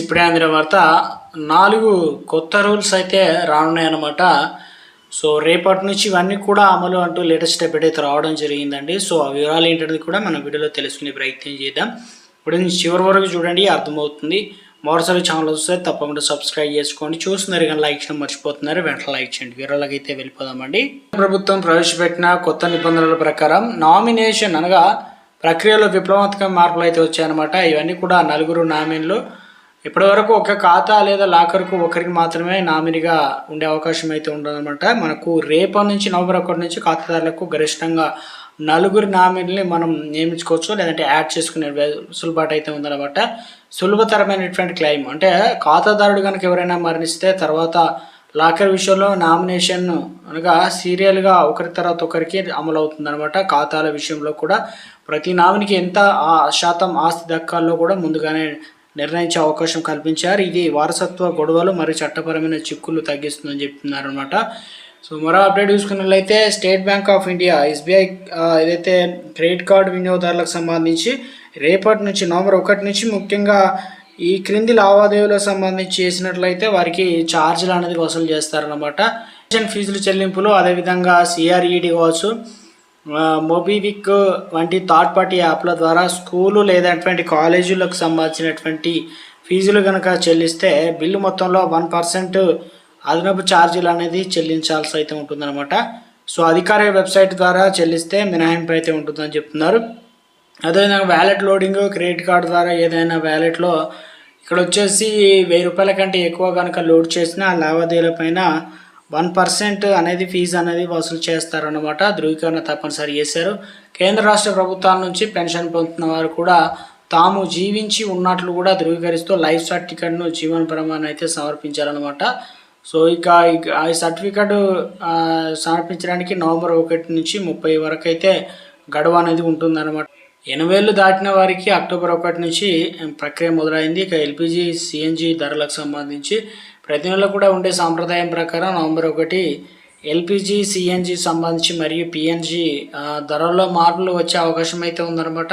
ఇప్పుడే అందిన వార్త. నాలుగు కొత్త రూల్స్ అయితే రానున్నాయన్నమాట సో రేపటి నుంచి ఇవన్నీ కూడా అమలు అంటూ లేటెస్ట్ అప్డేట్ అయితే రావడం జరిగిందండి. సో ఆ వివరాలు ఏంటనేది కూడా మనం వీడియోలో తెలుసుకునే ప్రయత్నం చేద్దాం. ఇప్పుడు చివరి వరకు చూడండి అర్థమవుతుంది. మరోసారి ఛానల్ వస్తే తప్పకుండా సబ్స్క్రైబ్ చేసుకోండి. చూస్తున్నారు కానీ లైక్ చేయడం మర్చిపోతున్నారు. వెంటనే లైక్ చేయండి. వివరాలకి అయితే వెళ్ళిపోదామండి. ప్రభుత్వం ప్రవేశపెట్టిన కొత్త నిబంధనల ప్రకారం నామినేషన్ అనగా ప్రక్రియలో విప్లవాత్మక మార్పులు అయితే వచ్చాయన్నమాట. ఇవన్నీ కూడా నలుగురు నామిన్లు ఇప్పటివరకు ఒక ఖాతా లేదా లాకర్కు ఒకరికి మాత్రమే నామినీగా ఉండే అవకాశం అయితే ఉండదన్నమాట మనకు రేపటి నుంచి నవంబర్ ఒకటి నుంచి ఖాతాదారులకు గరిష్టంగా నలుగురు నామినీని మనం నియమించుకోవచ్చు. లేదంటే యాడ్ చేసుకునే సులుబాటు అయితే ఉందన్నమాట. సులభతరమైనటువంటి క్లెయిమ్. అంటే ఖాతాదారుడు కనుక ఎవరైనా మరణిస్తే తర్వాత లాకర్ విషయంలో నామినేషన్ అనగా సీరియల్గా ఒకరి తర్వాత ఒకరికి అమలు అవుతుందన్నమాట ఖాతాల విషయంలో కూడా ప్రతి నామినికి ఎంత ఆ శాతం ఆస్తి దక్కాల్లో కూడా ముందుగానే నిర్ణయించే అవకాశం కల్పించారు. ఇది వారసత్వ గొడవలు మరియు చట్టపరమైన చిక్కులు తగ్గిస్తుందని చెప్తున్నారు అనమాట సో మరో అప్డేట్ చూసుకున్నట్లయితే State Bank of India SBI ఏదైతే క్రెడిట్ కార్డు వినియోగదారులకు సంబంధించి రేపటి నుంచి నవంబర్ ఒకటి నుంచి ముఖ్యంగా ఈ క్రింది లావాదేవీలకు సంబంధించి చేసినట్లయితే వారికి ఛార్జీలు అనేది వసూలు చేస్తారనమాట ఫీజుల చెల్లింపులు అదేవిధంగా సిఆర్ఈడి కావచ్చు మోబీవిక్ వంటి థర్డ్ పార్టీ యాప్ల ద్వారా స్కూలు లేదటువంటి కాలేజీలకు సంబంధించినటువంటి ఫీజులు కనుక చెల్లిస్తే బిల్లు మొత్తంలో వన్ పర్సెంట్ అదనపు ఛార్జీలు అనేది చెల్లించాల్సి అయితే ఉంటుందన్నమాట. సో అధికారిక వెబ్సైట్ ద్వారా చెల్లిస్తే మినహాయింపు అయితే ఉంటుందని చెప్తున్నారు. అదేవిధంగా వ్యాలెట్ లోడింగ్ క్రెడిట్ కార్డు ద్వారా ఏదైనా వ్యాలెట్లో ఇక్కడ వచ్చేసి వెయ్యి రూపాయల కంటే ఎక్కువ కనుక లోడ్ చేసిన లావాదేవీల పైన వన్ పర్సెంట్ అనేది ఫీజు అనేది వసూలు చేస్తారన్నమాట. ధృవీకరణ తప్పనిసరి చేశారు. కేంద్ర రాష్ట్ర ప్రభుత్వాల నుంచి పెన్షన్ పొందుతున్న వారు కూడా తాము జీవించి ఉన్నట్లు కూడా ధృవీకరిస్తూ లైఫ్ సర్టిఫికెట్ను జీవన ప్రమాణం అయితే సమర్పించారనమాట సో ఇక ఈ సర్టిఫికెట్ సమర్పించడానికి నవంబర్ ఒకటి నుంచి ముప్పై వరకు అయితే గడువు అనేది ఉంటుందన్నమాట. ఎనభైళ్ళు దాటిన వారికి అక్టోబర్ ఒకటి నుంచి ప్రక్రియ మొదలైంది. ఇక ఎల్పిజి సిఎన్జి ధరలకు సంబంధించి ప్రతి నెల కూడా ఉండే సాంప్రదాయం ప్రకారం నవంబర్ ఒకటి ఎల్పిజి సిఎన్జి సంబంధించి మరియు పిఎన్జి ధరల్లో మార్పులు వచ్చే అవకాశం అయితే ఉందన్నమాట.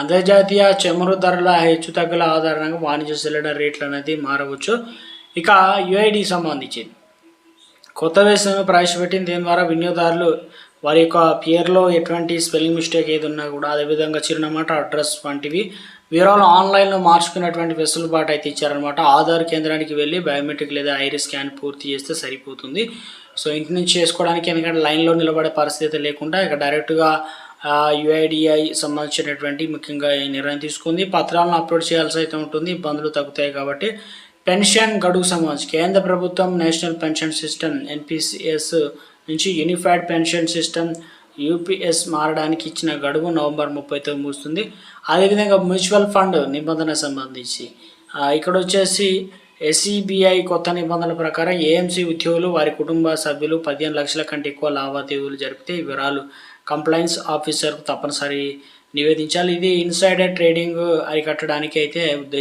అంతర్జాతీయ చమురు ధరల హెచ్చు తగ్గుల ఆధారంగా వాణిజ్య సిలిండర్ రేట్లు అనేది మారవచ్చు. ఇక యుఐడి సంబంధించి కొత్త వేసును ప్రవేశపెట్టింది. దీని ద్వారా వినియోగదారులు వారి యొక్క పేర్లో ఎటువంటి స్పెల్లింగ్ మిస్టేక్ ఏది ఉన్నా కూడా అదేవిధంగా చిరునమాట అడ్రస్ వంటివి వివరాలు ఆన్లైన్లో మార్చుకున్నటువంటి వెసులుబాటు అయితే ఇచ్చారనమాట ఆధార్ కేంద్రానికి వెళ్ళి బయోమెట్రిక్ లేదా ఐరి స్కాన్ పూర్తి చేస్తే సరిపోతుంది. సో ఇంటి నుంచి చేసుకోవడానికి ఎందుకంటే లైన్లో నిలబడే పరిస్థితి లేకుండా ఇక డైరెక్ట్గా యుఐడిఐ సంబంధించినటువంటి ముఖ్యంగా ఈ నిర్ణయం తీసుకుంది. పత్రాలను అప్లోడ్ చేయాల్సి అయితే ఉంటుంది. ఇబ్బందులు తగ్గుతాయి కాబట్టి పెన్షన్ గడువు సంబంధించి కేంద్ర ప్రభుత్వం నేషనల్ పెన్షన్ సిస్టమ్ ఎన్పిసిఎస్ నుంచి యూనిఫైడ్ పెన్షన్ సిస్టమ్ యూపీఎస్ మారడానికి ఇచ్చిన గడువు నవంబర్ ముప్పైతో ముగుస్తుంది. అదేవిధంగా మ్యూచువల్ ఫండ్ నిబంధన సంబంధించి ఇక్కడ వచ్చేసి ఎస్ఈబిఐ కొత్త నిబంధనల ప్రకారం ఏఎంసీ ఉద్యోగులు వారి కుటుంబ సభ్యులు పదిహేను లక్షల కంటే ఎక్కువ లావాదేవీలు జరిపితే ఈ వివరాలు కంప్లైన్స్ ఆఫీసర్కు తప్పనిసరి నివేదించాలి. ఇది ఇన్సైడర్ ట్రేడింగ్ అరికట్టడానికి అయితే ఉద్దేశం